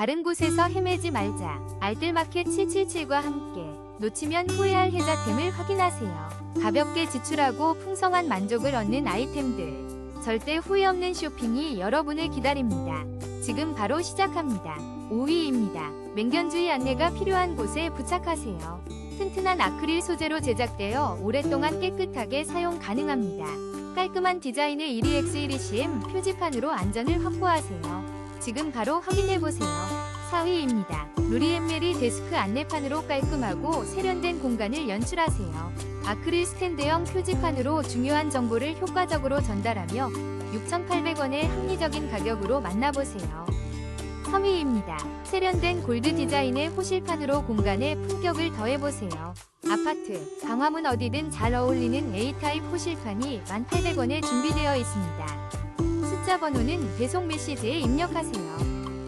다른 곳에서 헤매지 말자. 알뜰마켓 777과 함께 놓치면 후회할 혜자템을 확인하세요. 가볍게 지출하고 풍성한 만족을 얻는 아이템들. 절대 후회 없는 쇼핑이 여러분을 기다립니다. 지금 바로 시작합니다. 5위입니다. 맹견주의 안내가 필요한 곳에 부착하세요. 튼튼한 아크릴 소재로 제작되어 오랫동안 깨끗하게 사용 가능합니다. 깔끔한 디자인의 1위 X1ECM 표지판으로 안전을 확보하세요. 지금 바로 확인해보세요. 4위입니다. 루리엠메리 데스크 안내판으로 깔끔하고 세련된 공간을 연출하세요. 아크릴 스탠드형 표지판으로 중요한 정보를 효과적으로 전달하며 6,800원의 합리적인 가격으로 만나보세요. 3위입니다. 세련된 골드 디자인의 호실판으로 공간에 품격을 더해보세요. 아파트, 방화문 어디든 잘 어울리는 A타입 호실판이 1,800원에 준비되어 있습니다. 숫자 번호는 배송 메시지에 입력하세요.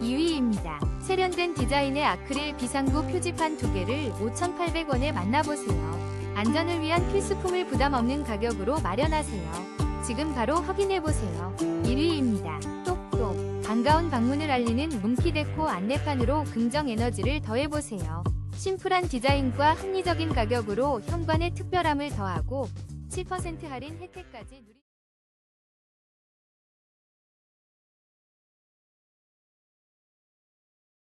2위입니다. 세련된 디자인의 아크릴 비상구 표지판 두 개를 5,800원에 만나보세요. 안전을 위한 필수품을 부담 없는 가격으로 마련하세요. 지금 바로 확인해보세요. 1위입니다. 똑똑. 반가운 방문을 알리는 문키데코 안내판으로 긍정 에너지를 더해보세요. 심플한 디자인과 합리적인 가격으로 현관에 특별함을 더하고 7% 할인 혜택까지 누리